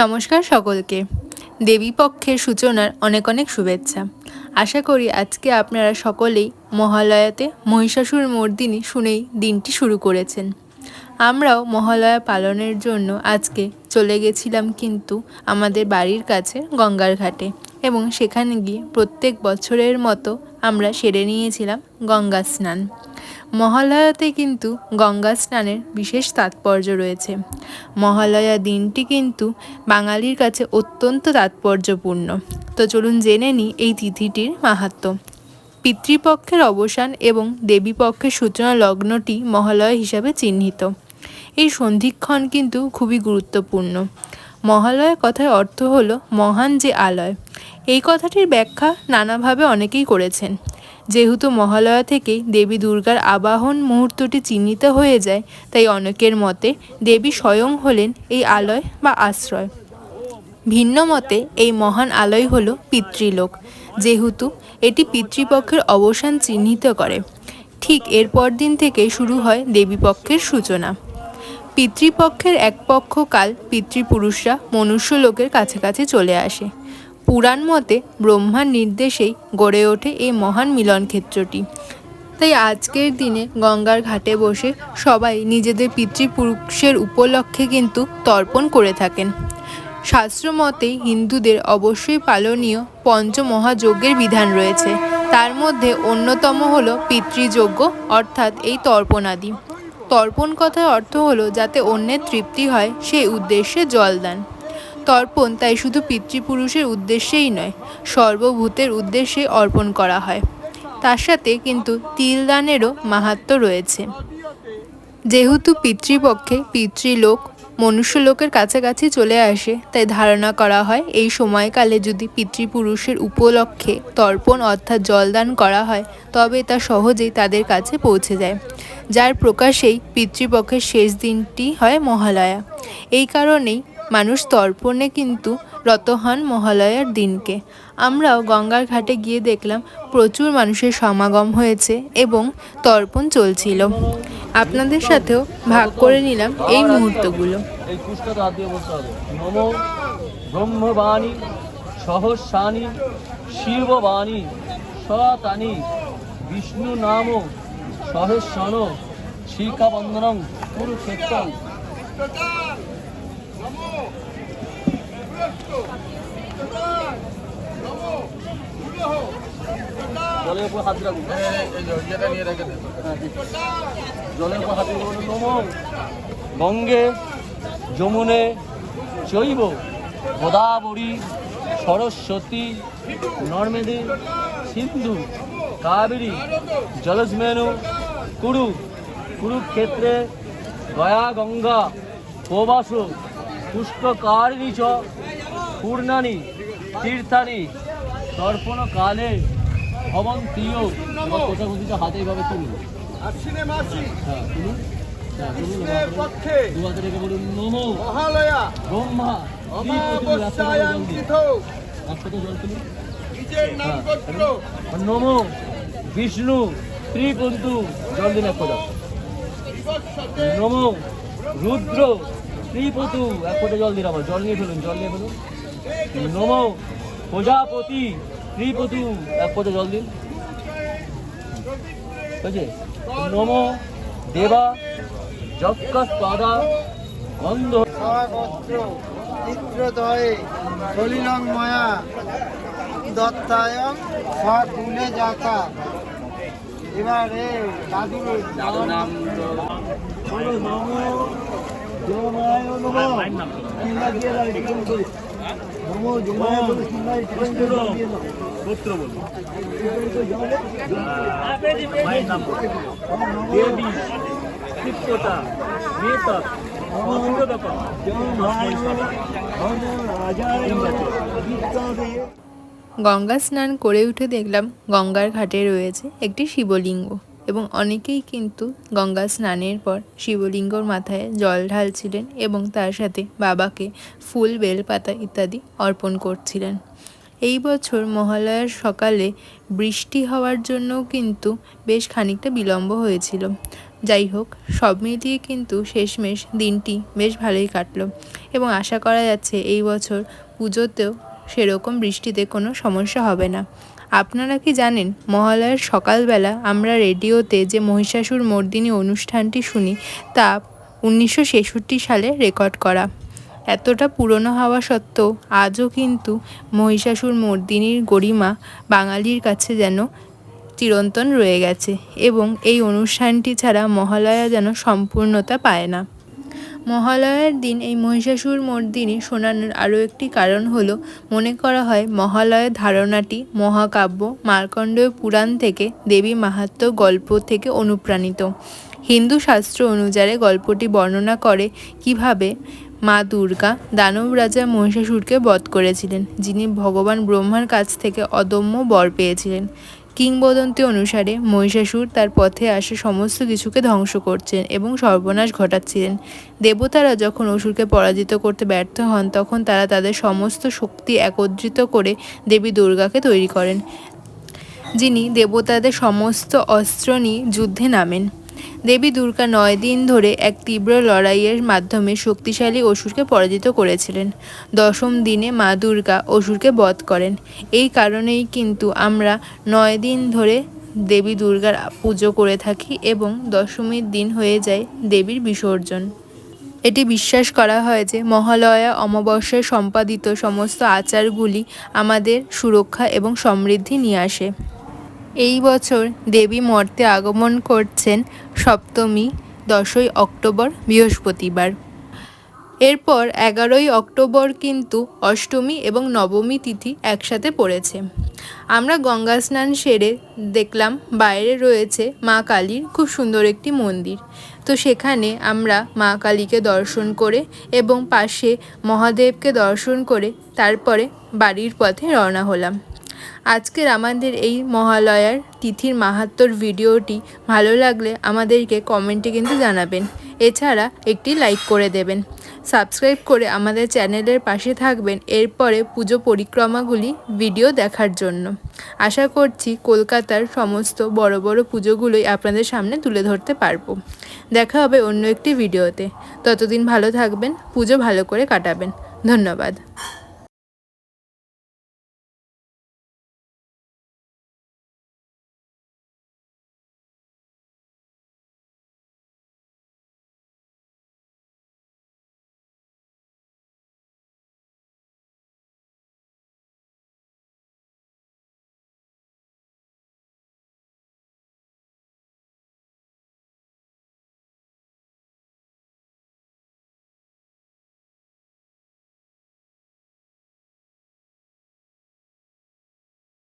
নমস্কার সকলকে। দেবী পক্ষের সূচনার অনেক অনেক শুভেচ্ছা। আশা করি আজকে আপনারা সকলেই মহালয়াতে মহিষাসুর মর্দিনী শুনেই দিনটি শুরু করেছেন। আমরাও মহালয়া পালনের জন্য আজকে চলে গেছিলাম কিন্তু আমাদের বাড়ির কাছে গঙ্গার ঘাটে এবং সেখানে গিয়ে প্রত্যেক বছরের মতো আমরা সেরে নিয়েছিলাম গঙ্গা স্নান। মহালয়াতে কিন্তু গঙ্গা স্নানের বিশেষ তাৎপর্য রয়েছে। মহালয়া দিনটি কিন্তু বাঙালির কাছে অত্যন্ত তাৎপর্যপূর্ণ। তো চলুন জেনে নিই এই তিথিটির মাহাত্ম্য পিতৃপক্ষের অবসান এবং দেবীপক্ষের সূচনা লগ্নটি মহালয়া হিসাবে চিহ্নিত। এই সন্ধিক্ষণ কিন্তু খুবই গুরুত্বপূর্ণ। মহালয়া কথার অর্থ হলো মহান যে আলয়। এই কথাটির ব্যাখ্যা নানাভাবে অনেকেই করেছেন। যেহেতু মহালয়া থেকেই দেবী দুর্গার আবাহন মুহূর্তটি চিহ্নিত হয়ে যায়, তাই অনেকের মতে দেবী স্বয়ং হলেন এই আলয় বা আশ্রয়। ভিন্ন মতে, এই মহান আলয় হল পিতৃলোক, যেহেতু এটি পিতৃপক্ষের অবসান চিহ্নিত করে। ঠিক এর দিন থেকে শুরু হয় দেবীপক্ষের সূচনা। পিতৃপক্ষের এক পক্ষ কাল পিতৃপুরুষরা মনুষ্য লোকের কাছাকাছি চলে আসে। পুরাণ মতে ব্রহ্মার নির্দেশেই গড়ে ওঠে এই মহান মিলন ক্ষেত্রটি তাই আজকের দিনে গঙ্গার ঘাটে বসে সবাই নিজেদের পিতৃপুরুষের উপলক্ষে কিন্তু তর্পণ করে থাকেন। শাস্ত্র মতে হিন্দুদের অবশ্যই পালনীয় পঞ্চমহাযজ্ঞের বিধান রয়েছে। তার মধ্যে অন্যতম হল পিতৃযজ্ঞ, অর্থাৎ এই তর্পণাদি। তর্পণ কথার অর্থ হলো যাতে অন্যের তৃপ্তি হয়, সেই উদ্দেশ্যে জলদান। তর্পণ, তাই শুধু পিতৃপুরুষের উদ্দেশ্যেই নয়, সর্বভূতের উদ্দেশ্যে অর্পণ করা হয়। তার সাথে কিন্তু তিলদানেরও মাহাত্ম রয়েছে। যেহেতু পিতৃপক্ষে পিতৃলোক মনুষ্যলোকের কাছাকাছি চলে আসে, তাই ধারণা করা হয় এই সময়কালে যদি পিতৃপুরুষের উপলক্ষে তর্পণ অর্থাৎ জলদান করা হয়, তবে তা সহজেই তাদের কাছে পৌঁছে যায়। যার প্রকাশেই পিতৃপক্ষের শেষ দিনটি হয় মহালয়া। এই কারণেই মানুষ তর্পণে কিন্তু রত হন মহালয়ার দিনকে। আমরাও গঙ্গার ঘাটে গিয়ে দেখলাম প্রচুর মানুষের সমাগম হয়েছে এবং তর্পণ চলছিল। আপনাদের সাথেও ভাগ করে নিলাম এই মুহূর্তগুলো। বিষ্ণু নাম সহস্রণ শিখাবন্ধনম কুরুক্ষেত্রম। জলের উপর রাখুন জলের উপর গঙ্গে যমুনে চৈব গোদাবরী সরস্বতী নর্মেদে সিন্ধু কাবেরী জলস্মেনু কুরু কুরুক্ষেত্রে গয়া গঙ্গা প্রবাস পুষ্পকারিণী চ পূর্ণানি তীর্থানি তর্পণ কালে কোথা কোথিটা হাতে এইভাবে হ্যাঁ তুলুন। হ্যাঁ তুলুন দু হাতে রেখে বলুন নমো মহালয়া। ব্রহ্মা একসাথে জল তুলুন। নাম নমো বিষ্ণু ত্রিপন্তু জল দিন এক নমো রুদ্র ত্রিপতু এক ফোঁটা জল দিন আমার জল নিয়ে ফেলুন জল নিয়ে ফেলুন। নমো প্রজাপতি ত্রিপতু এক ফোঁটা জল দিন। বুঝছে নমো দেবা যজ্ঞস্পাদা গন্ধ। চিত্রদয়ে সলিলং ময়া দত্তায়ং সকুলে যাতা এবারে দাদু দাদু নাম নমো গঙ্গা স্নান করে উঠে দেখলাম গঙ্গার ঘাটে রয়েছে একটি শিবলিঙ্গ। এবং অনেকেই কিন্তু গঙ্গা স্নানের পর শিবলিঙ্গর মাথায় জল ঢালছিলেন এবং তার সাথে বাবাকে ফুল, বেলপাতা ইত্যাদি অর্পণ করছিলেন। এই বছর মহালয়ার সকালে বৃষ্টি হওয়ার জন্য কিন্তু বেশ খানিকটা বিলম্ব হয়েছিল। যাই হোক, সব মিলিয়ে কিন্তু শেষমেশ দিনটি বেশ ভালোই কাটলো এবং আশা করা যাচ্ছে এই বছর পুজোতেও সেরকম বৃষ্টিতে কোনো সমস্যা হবে না। আপনারা কি জানেন, মহালয়ার সকালবেলা আমরা রেডিওতে যে মহিষাসুর মর্দিনী অনুষ্ঠানটি শুনি, তা উনিশশো ছেষট্টি সালে রেকর্ড করা। এতটা পুরনো হওয়া সত্ত্বেও আজও কিন্তু মহিষাসুর মর্দিনীর গরিমা বাঙালির কাছে যেন চিরন্তন রয়ে গেছে এবং এই অনুষ্ঠানটি ছাড়া মহালয়া যেন সম্পূর্ণতা পায় না। মহালয়ার দিন এই মহিষাসুর মর্দিনী শোনানোর আরও একটি কারণ হল, মনে করা হয় মহালয়ের ধারণাটি মহাকাব্য, মার্কণ্ডেয় পুরাণ থেকে দেবী মাহাত্ম্য গল্প থেকে অনুপ্রাণিত। হিন্দু শাস্ত্র অনুযায়ী গল্পটি বর্ণনা করে কীভাবে মা দুর্গা দানব রাজা মহিষাসুরকে বধ করেছিলেন, যিনি ভগবান ব্রহ্মার কাছ থেকে অদম্য বর পেয়েছিলেন। কিংবদন্তি অনুসারে মহিষাসুর তার পথে আসা সমস্ত কিছুকে ধ্বংস করছেন এবং সর্বনাশ ঘটাচ্ছিলেন। দেবতারা যখন অসুরকে পরাজিত করতে ব্যর্থ হন, তখন তারা তাদের সমস্ত শক্তি একত্রিত করে দেবী দুর্গাকে তৈরি করেন, যিনি দেবতাদের সমস্ত অস্ত্র নিয়ে যুদ্ধে নামেন। দেবী দুর্গা নয় দিন ধরে এক তীব্র লড়াইয়ের মাধ্যমে শক্তিশালী অসুরকে পরাজিত করেছিলেন। দশম দিনে মা দুর্গা অসুরকে বধ করেন। এই কারণেই কিন্তু আমরা নয় দিন ধরে দেবী দুর্গার পুজো করে থাকি এবং দশমীর দিন হয়ে যায় দেবীর বিসর্জন। এটি বিশ্বাস করা হয় যে মহালয়া অমাবস্যায় সম্পাদিত সমস্ত আচারগুলি আমাদের সুরক্ষা এবং সমৃদ্ধি নিয়ে আসে। এই বছর দেবী মর্তে আগমন করছেন সপ্তমী, দশই অক্টোবর, বৃহস্পতিবার। এরপর এগারোই অক্টোবর কিন্তু অষ্টমী এবং নবমী তিথি একসাথে পড়েছে। আমরা গঙ্গা স্নান সেরে দেখলাম বাইরে রয়েছে মা কালীর খুব সুন্দর একটি মন্দির। তো সেখানে আমরা মা কালীকে দর্শন করে এবং পাশে মহাদেবকে দর্শন করে তারপরে বাড়ির পথে রওনা হলাম। আজকের আমাদের এই মহালয়ার তিথির মাহাত্মর ভিডিওটি ভালো লাগলে আমাদেরকে কমেন্টে কিন্তু জানাবেন। এছাড়া একটি লাইক করে দেবেন। সাবস্ক্রাইব করে আমাদের চ্যানেলের পাশে থাকবেন এরপরে পুজো পরিক্রমাগুলি ভিডিও দেখার জন্য। আশা করছি কলকাতার সমস্ত বড় বড় পুজোগুলোই আপনাদের সামনে তুলে ধরতে পারব। দেখা হবে অন্য একটি ভিডিওতে। ততদিন ভালো থাকবেন, পুজো ভালো করে কাটাবেন। ধন্যবাদ।